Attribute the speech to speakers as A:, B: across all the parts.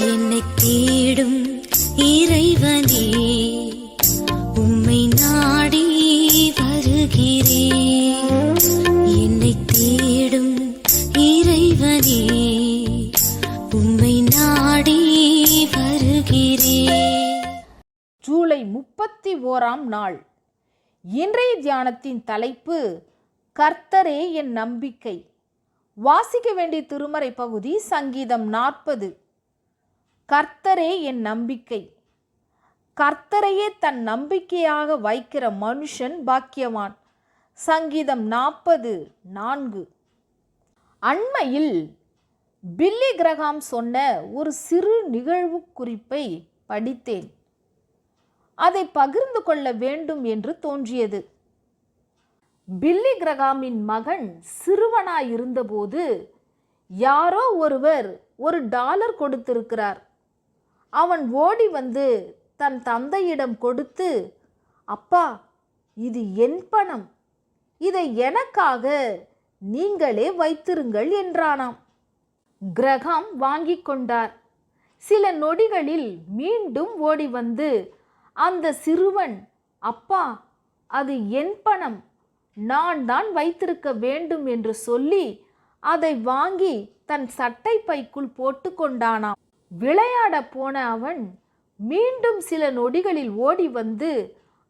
A: என்னை தேடும் இறைவனே உம்மை நாடி வருகிறேன் என்னை தேடும் இறைவனே உம்மை நாடி வருகிறேன்
B: ஜூலை முப்பத்தி ஓராம் நாள். இன்றைய தியானத்தின் தலைப்பு கர்த்தரே என் நம்பிக்கை. வாசிக்க வேண்டிய திருமறை பகுதி சங்கீதம் நாற்பது. கர்த்தரே என் நம்பிக்கை. கர்த்தரையே தன் நம்பிக்கையாக வைக்கிற மனுஷன் பாக்கியவான். சங்கீதம் நாற்பது நான்கு. அண்மையில் பில்லி கிரகாம் சொன்ன ஒரு சிறு நிகழ்வு குறிப்பை படித்தேன். அதை பகிர்ந்து கொள்ள வேண்டும் என்று தோன்றியது. பில்லி கிரகாமின் மகன் சிறுவனாய் இருந்தபோது யாரோ ஒருவர் ஒரு டாலர் கொடுத்திருக்கிறார். அவன் ஓடி வந்து தன் தந்தையிடம் கொடுத்து அப்பா இது என் பணம். இதை எனக்காக நீங்களே வைத்திருங்கள் என்றானாம். கிரகம் வாங்கிக் கொண்டார். சில நொடிகளில் மீண்டும் ஓடி வந்து அந்த சிறுவன் அப்பா அது என் பணம். நான் தான் வைத்திருக்க வேண்டும் என்று சொல்லி அதை வாங்கி தன் சட்டை பைக்குள் போட்டு கொண்டானாம். விளையாட போன அவன் மீண்டும் சில நொடிகளில் ஓடி வந்து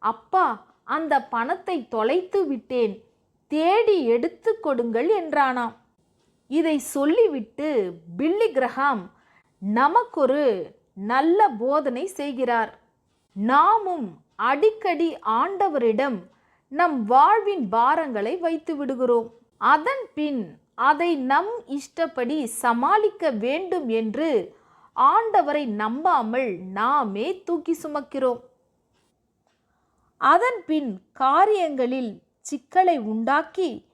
B: அப்பா அந்த பணத்தை தொலைத்து விட்டேன் தேடி எடுத்து கொடுங்கள் என்றானாம். இதை சொல்லிவிட்டு பில்லி கிரஹாம் நமக்கொரு நல்ல போதனை செய்கிறார். நாமும் அடிக்கடி ஆண்டவரிடம் நம் வாழ்வின் பாரங்களை வைத்து விடுகிறோம். அதன் பின் அதை நம் இஷ்டப்படி சமாளிக்க வேண்டும் என்று ஆண்டவரை நம்பாமல் நாமே தூக்கி சுமக்கிறோம். அதன் பின் காரியங்களில் சிக்கலை உண்டாக்கி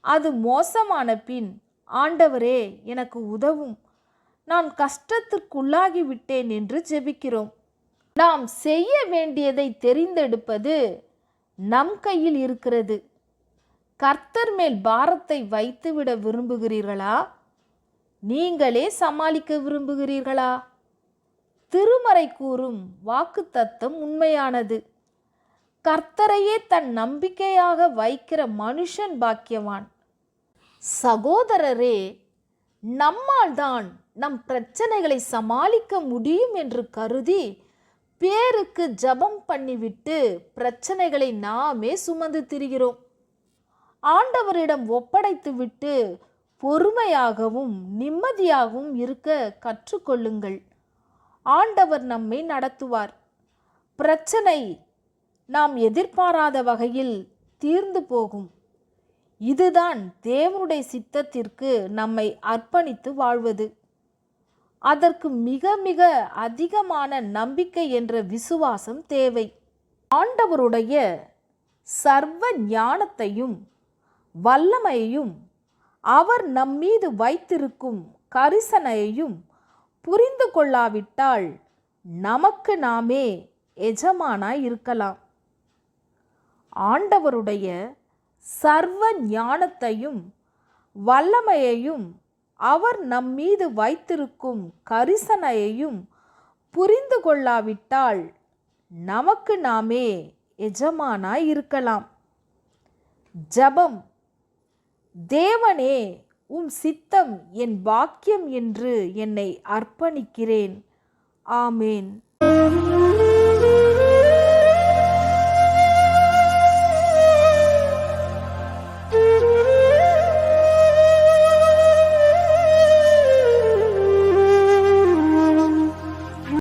B: அது மோசமான பின் ஆண்டவரே எனக்கு உதவும். நான் கஷ்டத்திற்குள்ளாகி விட்டேன் என்று ஜெபிக்கிறோம். நாம் செய்ய வேண்டியதை தெரிந்தெடுப்பது நம் கையில் இருக்கிறது. கர்த்தர் மேல் பாரத்தை வைத்துவிட விரும்புகிறீர்களா? நீங்களே சமாளிக்க விரும்புகிறீர்களா? திருமறை கூறும் வாக்குத்தத்தம் உண்மையானது. கர்த்தரையே தன் நம்பிக்கையாக வைக்கிற மனுஷன் பாக்கியவான். சகோதரரே நம்மால் தான் நம் பிரச்சனைகளை சமாளிக்க முடியும் என்று கருதி பேருக்கு ஜபம் பண்ணிவிட்டு பிரச்சனைகளை நாமே சுமந்து திரிகிறோம். ஆண்டவரிடம் ஒப்படைத்துவிட்டு பொறுமையாகவும் நிம்மதியாகவும் இருக்க கற்றுக்கொள்ளுங்கள். ஆண்டவர் நம்மை நடத்துவார். பிரச்சனை நாம் எதிர்பாராத வகையில் தீர்ந்து போகும். இதுதான் தேவனுடைய சித்தத்திற்கு நம்மை அர்ப்பணித்து வாழ்வது. அதற்கு மிக மிக அதிகமான நம்பிக்கை என்ற விசுவாசம் தேவை. ஆண்டவருடைய சர்வ ஞானத்தையும் வல்லமையையும் அவர் நம்மீது வைத்திருக்கும் கரிசனையையும் புரிந்து கொள்ளாவிட்டால் நமக்கு நாமே எஜமானாய் இருக்கலாம். ஆண்டவருடைய சர்வ ஞானத்தையும் வல்லமையையும் அவர் நம்மீது வைத்திருக்கும் கரிசனையையும் புரிந்து கொள்ளாவிட்டால் நமக்கு நாமே எஜமானாய் இருக்கலாம். ஜபம் தேவனே உம் சித்தம் என் பாக்கியம் என்று என்னை அர்ப்பணிக்கிறேன். ஆமேன்.